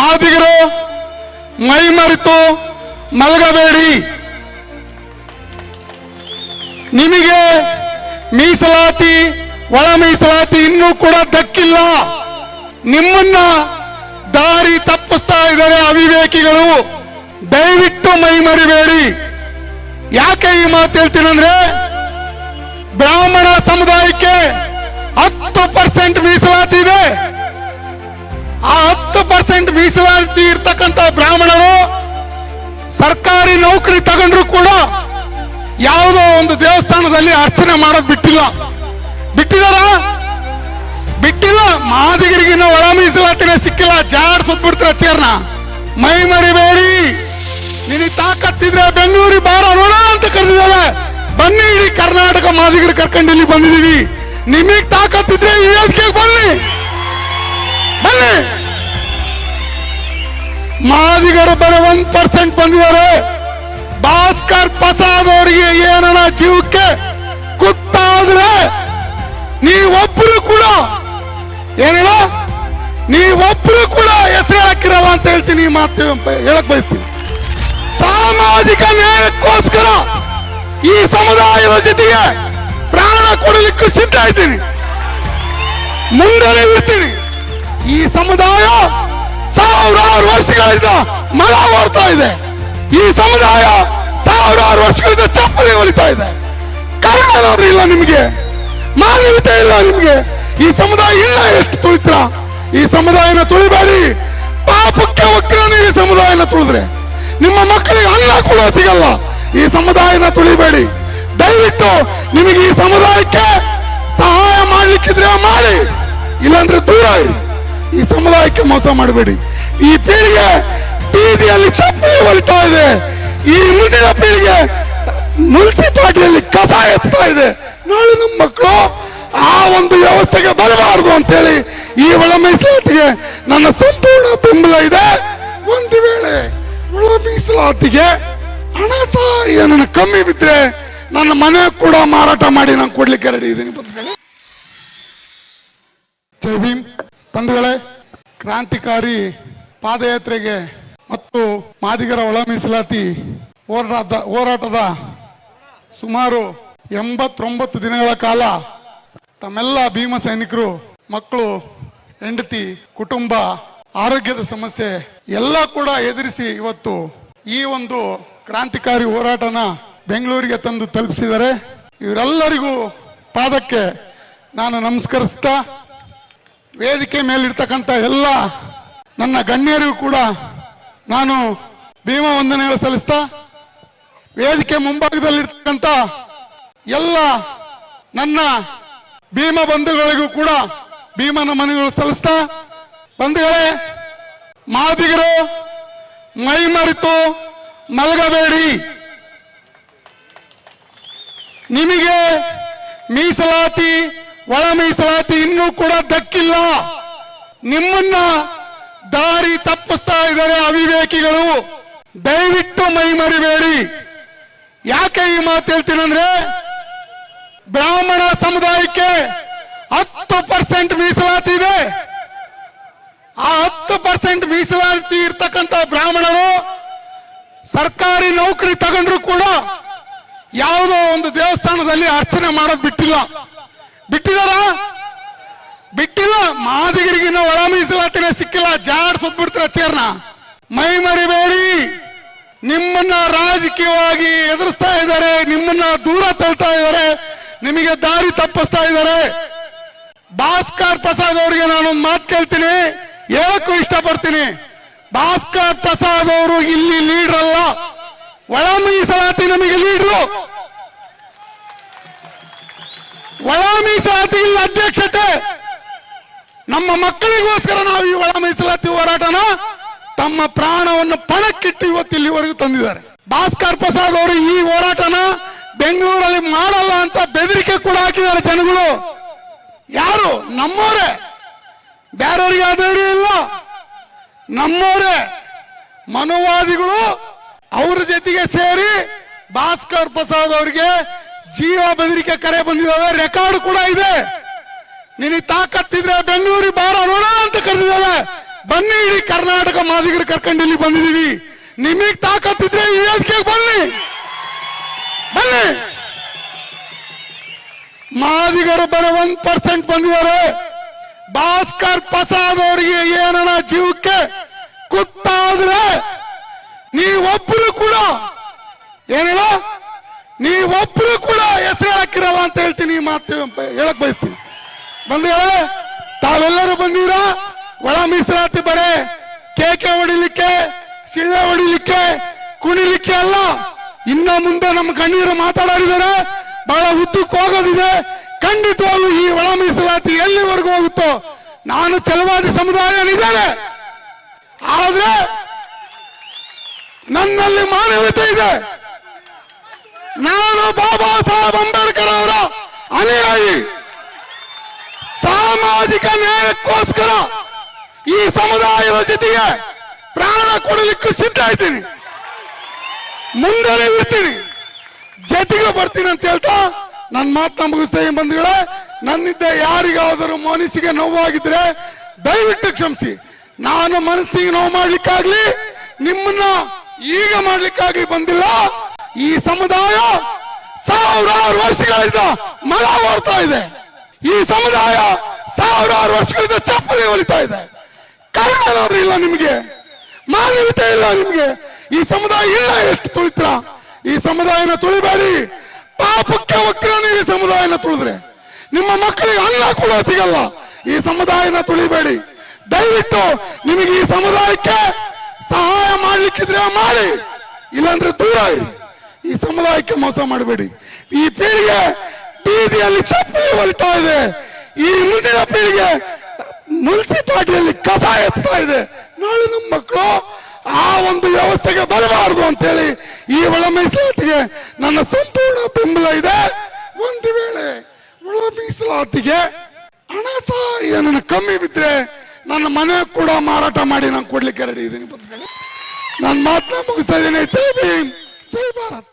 ಮಾದಿಗರು, ಮೈ ಮರೆತು ಮಲಗಬೇಡಿ. ನಿಮಗೆ ಮೀಸಲಾತಿ, ಒಳ ಮೀಸಲಾತಿ ಇನ್ನೂ ಕೂಡ ದಕ್ಕಿಲ್ಲ. ನಿಮ್ಮನ್ನ ದಾರಿ ತಪ್ಪಿಸ್ತಾ ಇದ್ದಾರೆ ಅವಿವೇಕಿಗಳು. ದಯವಿಟ್ಟು ಮೈ ಮರಿಬೇಡಿ. ಯಾಕೆ ಈ ಮಾತು ಹೇಳ್ತೀನಂದ್ರೆ, ಬ್ರಾಹ್ಮಣ ಸಮುದಾಯಕ್ಕೆ ಹತ್ತು ಪರ್ಸೆಂಟ್ ಮೀಸಲಾತಿ ಇದೆ. ಮೀಸಲಾತಿ ಇರ್ತಕ್ಕಂಥ ಬ್ರಾಹ್ಮಣರು, ಸರ್ಕಾರಿ ನೌಕರಿ ತಗೊಂಡ್ರು ಕೂಡ ಯಾವುದೋ ಒಂದು ದೇವಸ್ಥಾನದಲ್ಲಿ ಅರ್ಚನೆ ಮಾಡೋದು ಬಿಟ್ಟಿಲ್ಲ. ಬಿಟ್ಟಿದಾರ? ಬಿಟ್ಟಿಲ್ಲ. ಮಾದಿಗರಿಗಿನ್ನ ಒಳ ಮೀಸಲಾತಿನೇ ಸಿಕ್ಕಿಲ್ಲ. ಜಾಡ್ ಸುಟ್ಬಿಡ್ತೀರ ಚೇರ್ನ? ಮೈ ಮರಿಬೇಡಿ. ನಿನಗೆ ತಾಕತ್ತಿದ್ರೆ ಬೆಂಗಳೂರಿಗೆ ಬಾರ ನೋಡ ಅಂತ ಕರೆದಿದ್ದಾರೆ. ಬನ್ನಿ ಇಡೀ ಕರ್ನಾಟಕ ಮಾದಿಗರು ಕರ್ಕೊಂಡು ಇಲ್ಲಿ ಬಂದಿದೀವಿ ನಿಮಗ್ ತಾಕತ್ತಿದ್ರೆ ಬನ್ನಿ. ಬನ್ನಿ. ಮಾದಿಗರು ಬರೀ ಒಂದ್ ಪರ್ಸೆಂಟ್ ಬಂದಿದ್ದಾರೆ. ಭಾಸ್ಕರ್ ಪ್ರಸಾದ್ ಅವರಿಗೆ ಏನನ ಜೀವಕ್ಕೆ ಗೊತ್ತಾದ್ರೆ ನೀವೊಬ್ರು ಕೂಡ ಏನಣ್ಣ ನೀವೊಬ್ರು ಕೂಡ ಹೆಸರು ಹೇಳಕ್ಕಿರಲ್ಲ ಅಂತ ಹೇಳ್ತೀನಿ ಮಾತು ಹೇಳಕ್ ಬಯಸ್ತೀನಿ. ಸಾಮಾಜಿಕ ನ್ಯಾಯಕ್ಕೋಸ್ಕರ ಈ ಸಮುದಾಯದ ಜೊತೆಗೆ ಪ್ರಾಣ ಕೊಡಲಿಕ್ಕೆ ಸಿದ್ಧ ಇದ್ದೀನಿ. ಮುಂದೆ ಇರ್ತೀನಿ ಈ ಸಮುದಾಯ ಸಾವಿರಾರು ವರ್ಷಗಳಿಂದ ಮಳ ಓಡ್ತಾ ಇದೆ. ಈ ಸಮುದಾಯ ಸಾವಿರಾರು ವರ್ಷಗಳಿಂದ ಚಪ್ಪಲಿ ಹೊಲಿತಾ ಇದೆ. ಕರ್ಮನಾದ್ರೂ ಇಲ್ಲ ನಿಮಗೆ. ಮಾನವೀಯತೆ ಇಲ್ಲ ನಿಮಗೆ. ಈ ಸಮುದಾಯ ಇಲ್ಲ ಎಷ್ಟು ತುಳಿತ್ರ? ಈ ಸಮುದಾಯನ ತುಳಿಬೇಡಿ. ಪಾಪಕ್ಕೆ ವಕ್ರನ ಈ ಸಮುದಾಯನ ತುಳಿದ್ರೆ. ನಿಮ್ಮ ಮಕ್ಕಳಿಗೆ ಅನ್ನ ಕೂಡ ಸಿಗಲ್ಲ. ಈ ಸಮುದಾಯನ ತುಳಿಬೇಡಿ. ದಯವಿಟ್ಟು ನಿಮಗೆ ಈ ಸಮುದಾಯಕ್ಕೆ ಸಹಾಯ ಮಾಡ್ಲಿಕ್ಕಿದ್ರೆ ಮಾಡಿ. ಇಲ್ಲಾಂದ್ರೆ ದೂರ ಇರಿ. ಈ ಸಮುದಾಯಕ್ಕೆ ಮೋಸ ಮಾಡಬೇಡಿ. ಈ ಪೀಳಿಗೆ ಬೀದಿಯಲ್ಲಿ ಚಪ್ಪಲಿ ಹೊಲಿತಾ ಇದೆ. ಈ ಮುಂದಿನ ಪೀಳಿಗೆ ಮುನ್ಸಿಪಾಲಿಟಿಯಲ್ಲಿ ಕಸ ಎತ್ತಾ ಇದೆ. ನಾಳೆ ನಮ್ಮ ಮಕ್ಕಳು ಆ ಒಂದು ವ್ಯವಸ್ಥೆಗೆ ಬರಬಾರದು ಅಂತೇಳಿ ಈ ಒಳ ಮೀಸಲಾತಿಗೆ ನನ್ನ ಸಂಪೂರ್ಣ ಬೆಂಬಲ ಇದೆ. ಒಂದು ವೇಳೆ ಒಳ ಮೀಸಲಾತಿಗೆ ಹಣ ಸಹ ಏನನ್ನ ಕಮ್ಮಿ ಬಿದ್ರೆ ನನ್ನ ಮನೆ ಕೂಡ ಮಾರಾಟ ಮಾಡಿ ನಾನು ಕೊಡ್ಲಿಕ್ಕೆ ರೆಡಿ ಇದ್ದೀನಿ. ಜೈ ಭೀಮ್. ಬಂಧುಗಳೇ, ಕ್ರಾಂತಿಕಾರಿ ಪಾದಯಾತ್ರೆಗೆ ಮತ್ತು ಮಾದಿಗರ ಒಳ ಮೀಸಲಾತಿ ಹೋರಾಟ ಹೋರಾಟದ ಸುಮಾರು ಎಂಬತ್ತೊಂಬತ್ತು ದಿನಗಳ ಕಾಲ ತಮ್ಮೆಲ್ಲ ಭೀಮ ಸೈನಿಕರು, ಮಕ್ಕಳು, ಹೆಂಡತಿ, ಕುಟುಂಬ, ಆರೋಗ್ಯದ ಸಮಸ್ಯೆ ಎಲ್ಲ ಕೂಡ ಎದುರಿಸಿ ಇವತ್ತು ಈ ಒಂದು ಕ್ರಾಂತಿಕಾರಿ ಹೋರಾಟನ ಬೆಂಗಳೂರಿಗೆ ತಂದು ತಲುಪಿಸಿದರೆ ಇವರೆಲ್ಲರಿಗೂ ಪಾದಕ್ಕೆ ನಾನು ನಮಸ್ಕರಿಸ್ತಾ ವೇದಿಕೆ ಮೇಲಿರ್ತಕ್ಕಂಥ ಎಲ್ಲ ನನ್ನ ಗಣ್ಯರಿಗೂ ಕೂಡ ನಾನು ಭೀಮ ವಂದನೆ ಸಲ್ಲಿಸ್ತಾ, ವೇದಿಕೆ ಮುಂಭಾಗದಲ್ಲಿರ್ತಕ್ಕಂಥ ಎಲ್ಲ ನನ್ನ ಭೀಮ ಬಂಧುಗಳಿಗೂ ಕೂಡ ಭೀಮನ ಮನೆಗಳು ಸಲ್ಲಿಸ್ತಾ, ಬಂಧುಗಳೇ, ಮಾದಿಗರು, ಮೈ ಮರೆತು ಮಲಗಬೇಡಿ. ನಿಮಗೆ ಮೀಸಲಾತಿ ಒಳ ಮೀಸಲಾತಿ ಇನ್ನೂ ಕೂಡ ದಕ್ಕಿಲ್ಲ. ನಿಮ್ಮನ್ನ ದಾರಿ ತಪ್ಪಿಸ್ತಾ ಇದ್ದಾರೆ ಅವಿವೇಕಿಗಳು. ದಯವಿಟ್ಟು ಮೈ ಮರಿಬೇಡಿ. ಯಾಕೆ ಈ ಮಾತು ಹೇಳ್ತೀನಂದ್ರೆ ಬ್ರಾಹ್ಮಣ ಸಮುದಾಯಕ್ಕೆ ಹತ್ತು ಪರ್ಸೆಂಟ್ ಮೀಸಲಾತಿ ಇದೆ. ಆ ಹತ್ತು ಪರ್ಸೆಂಟ್ ಮೀಸಲಾತಿ ಇರ್ತಕ್ಕಂಥ ಬ್ರಾಹ್ಮಣರು ಸರ್ಕಾರಿ ನೌಕರಿ ತಗೊಂಡ್ರು ಕೂಡ ಯಾವುದೋ ಒಂದು ದೇವಸ್ಥಾನದಲ್ಲಿ ಅರ್ಚನೆ ಮಾಡೋದು ಬಿಟ್ಟಿಲ್ಲ ಬಿಟ್ಟಿದಾರ ಇನ್ನೂ ಒಳ ಮೀಸಲಾತಿನೇ ಸಿಕ್ಕಿಲ್ಲ, ಜಾಡ್ ಸುಟ್ಬಿಡ್ತೀರ ಚೇರ್ನ. ಮೈ ಮರಿಬೇಡಿ. ನಿಮ್ಮನ್ನ ರಾಜಕೀಯವಾಗಿ ಎದುರಿಸ್ತಾ ಇದ್ದಾರೆ, ನಿಮ್ಮನ್ನ ದೂರ ತಳ್ತಾ ಇದ್ದಾರೆ, ನಿಮಗೆ ದಾರಿ ತಪ್ಪಿಸ್ತಾ ಇದ್ದಾರೆ. ಭಾಸ್ಕರ್ ಪ್ರಸಾದ್ ಅವರಿಗೆ ನಾನೊಂದು ಮಾತು ಕೇಳ್ತೀನಿ, ಹೇಳಕ್ಕೂ ಇಷ್ಟಪಡ್ತೀನಿ. ಭಾಸ್ಕರ್ ಪ್ರಸಾದ್ ಅವರು ಇಲ್ಲಿ ಲೀಡರ್ ಅಲ್ಲ. ಒಳ ಮೀಸಲಾತಿ ನಮಗೆ ಲೀಡ್ರು ಒಳ ಮೀಸಲಾತಿ ಇಲ್ಲ ಅಧ್ಯಕ್ಷತೆ. ನಮ್ಮ ಮಕ್ಕಳಿಗೋಸ್ಕರ ನಾವು ಈ ಒಳ ಮೀಸಲಾತಿ ಹೋರಾಟನ ತಮ್ಮ ಪ್ರಾಣವನ್ನು ಪಣಕ್ಕಿಟ್ಟು ಇವತ್ತು ಇಲ್ಲಿವರೆಗೂ ತಂದಿದ್ದಾರೆ. ಭಾಸ್ಕರ್ ಪ್ರಸಾದ್ ಅವರು ಈ ಹೋರಾಟನ ಬೆಂಗಳೂರಲ್ಲಿ ಮಾಡಲ್ಲ ಅಂತ ಬೆದರಿಕೆ ಕೂಡ ಹಾಕಿದ್ದಾರೆ ಜನಗಳು. ಯಾರು? ನಮ್ಮವರೇ. ಬೇರೆಯವರಿಗೆ ಅದೇ ಇಲ್ಲ. ನಮ್ಮವರೇ. ಮನುವಾದಿಗಳು ಅವ್ರ ಜೊತೆಗೆ ಸೇರಿ ಭಾಸ್ಕರ್ ಪ್ರಸಾದ್ ಅವರಿಗೆ ಜೀವ ಬೆದರಿಕೆ ಕರೆ ಬಂದಿದ್ದಾವೆ. ರೆಕಾರ್ಡ್ ಕೂಡ ಇದೆ. ನಿನಗೆ ತಾಕತ್ತಿದ್ರೆ ಬೆಂಗಳೂರಿಗೆ ಬಾರ ನೋಡ ಅಂತ ಕರೆದಿದ್ದಾವೆ ಬನ್ನಿ ಇಡೀ ಕರ್ನಾಟಕ ಮಾದಿಗರು ಕರ್ಕೊಂಡು ಇಲ್ಲಿ ಬಂದಿದ್ದೀವಿ. ನಿಮಗ್ ತಾಕತ್ತಿದ್ರೆ ಈ ಬನ್ನಿ. ಬನ್ನಿ. ಮಾದಿಗರು ಬರೋ ಒಂದ್ ಪರ್ಸೆಂಟ್ ಬಂದಿದ್ದಾರೆ. ಭಾಸ್ಕರ್ ಪ್ರಸಾದ್ ಅವರಿಗೆ ಏನನ ಜೀವಕ್ಕೆ ಕುತ್ತಾದ್ರೆ ನೀವೊಬ್ಬರು ಕೂಡ ಏನೇಳ ನೀವೊಬ್ಬರು ಕೂಡ ಹೆಸರು ಹಾಕಿರಲ್ಲ ಅಂತ ಹೇಳ್ತೀನಿ ಮಾತು ಹೇಳಕ್ ಬಯಸ್ತೀನಿ. ಬಂದಿಗಳೇ ತಾವೆಲ್ಲರೂ ಬಂದಿರಾ? ಒಳ ಮೀಸಲಾತಿ ಬರೆ ಕೇಕೆ ಹೊಡಿಲಿಕ್ಕೆ, ಶಿಳ್ಳೆ ಹೊಡಿಲಿಕ್ಕೆ, ಕುಣಿಲಿಕ್ಕೆ ಅಲ್ಲ. ಇನ್ನ ಮುಂದೆ ನಮ್ಮ ಕಣ್ಣೀರು ಮಾತಾಡಿದರೆ ಬಹಳ ಉದ್ದಕ್ಕೆ ಹೋಗೋದಿದೆ. ಖಂಡಿತವಾಗ್ಲೂ ಈ ಒಳ ಮೀಸಲಾತಿ ಎಲ್ಲಿವರೆಗೂ ಹೋಗುತ್ತೋ ನಾನು ಚಲವಾದಿ ಸಮುದಾಯ ನಿಜಾನೆ. ಆದ್ರೆ ನನ್ನಲ್ಲಿ ಮಾನವೀಯತೆ ಇದೆ. ನಾನು ಬಾಬಾ ಸಾಹೇಬ್ ಅಂಬೇಡ್ಕರ್ ಅವರ ಅನುಯಾಯಿ. ಸಾಮಾಜಿಕ ನ್ಯಾಯಕ್ಕೋಸ್ಕರ ಈ ಸಮುದಾಯದ ಜೊತೆಗೆ ಪ್ರಾಣ ಕೊಡಲಿಕ್ಕೆ ಸಿದ್ಧ ಇದ್ದೀನಿ. ಮುಂದೆ ಇರ್ತೀನಿ. ಜೊತೆಗೆ ಬರ್ತೀನಿ ಅಂತ ಹೇಳ್ತಾ ನನ್ನ ಮಾತನ್ನ ಮುಗಿಸ್ತೇನೆ ಬಂಧುಗಳೇ. ನನ್ನಿಂದ ಯಾರಿಗಾದರೂ ಮನಸ್ಸಿಗೆ ನೋವಾಗಿದ್ರೆ ದಯವಿಟ್ಟು ಕ್ಷಮಿಸಿ. ನಾನು ಮನಸ್ಸಿಗೆ ನೋವು ಮಾಡ್ಲಿಕ್ಕಾಗ್ಲಿ, ನಿಮ್ಮನ್ನ ಈಗ ಮಾಡ್ಲಿಕ್ಕಾಗ್ಲಿ ಬಂದಿಲ್ಲ. ಈ ಸಮುದಾಯ ಸಾವಿರಾರು ವರ್ಷಗಳಿಂದ ಮಳ ಓಡ್ತಾ ಇದೆ. ಈ ಸಮುದಾಯ ಸಾವಿರಾರು ವರ್ಷಗಳಿಂದ ಚಪ್ಪಲಿ ಹೊಲಿತಾ ಇದೆ. ಕಾರಣ ಇಲ್ಲ ನಿಮಗೆ. ಮಾನವೀಯತೆ ಇಲ್ಲ ನಿಮಗೆ. ಈ ಸಮುದಾಯ ಇಲ್ಲ ಎಷ್ಟು ತುಳಿತ್ರ? ಈ ಸಮುದಾಯನ ತುಳಿಬೇಡಿ. ಪಾಪಕ್ಕೆ ಒಕ್ಕರ ಈ ಸಮುದಾಯನ ತುಳಿದ್ರೆ. ನಿಮ್ಮ ಮಕ್ಕಳಿಗೆ ಅನ್ನ ಕೂಡ ಸಿಗಲ್ಲ. ಈ ಸಮುದಾಯನ ತುಳಿಬೇಡಿ. ದಯವಿಟ್ಟು ನಿಮಗೆ ಈ ಸಮುದಾಯಕ್ಕೆ ಸಹಾಯ ಮಾಡ್ಲಿಕ್ಕಿದ್ರೆ ಮಾಡಿ. ಇಲ್ಲಾಂದ್ರೆ ದೂರ ಇರಿ. ಈ ಸಮುದಾಯಕ್ಕೆ ಮೋಸ ಮಾಡಬೇಡಿ. ಈ ಪೀಳಿಗೆ ಬೀದಿಯಲ್ಲಿ ಚಪ್ಪಲಿ ಹೊಲಿತಾ ಇದೆ. ಈ ಮುಂದಿನ ಪೀಳಿಗೆ ಮುನ್ಸಿಪಾಲ್ಟಿಯಲ್ಲಿ ಕಸ ಎತ್ತಾ ಇದೆ. ನಾಳೆ ನಮ್ಮ ಮಕ್ಕಳು ಆ ಒಂದು ವ್ಯವಸ್ಥೆಗೆ ಬರಬಾರದು ಅಂತೇಳಿ ಈ ಒಳ ಮೀಸಲಾತಿಗೆ ನನ್ನ ಸಂಪೂರ್ಣ ಬೆಂಬಲ ಇದೆ. ಒಂದು ವೇಳೆ ಒಳ ಮೀಸಲಾತಿಗೆ ಹಣ ಸಹ ಏನನ್ನ ಕಮ್ಮಿ ಬಿದ್ರೆ ನನ್ನ ಮನೆ ಕೂಡ ಮಾರಾಟ ಮಾಡಿ ನಾನು ಕೊಡ್ಲಿಕ್ಕೆ ರೆಡಿ ಇದ್ದೀನಿ. ನನ್ನ ಮಾತನ್ನ ಮುಗಿಸ್ತಾ ಇದ್ದೀನಿ. ಜೈ ಭೀಮ್, ಜೈ ಭಾರತ್.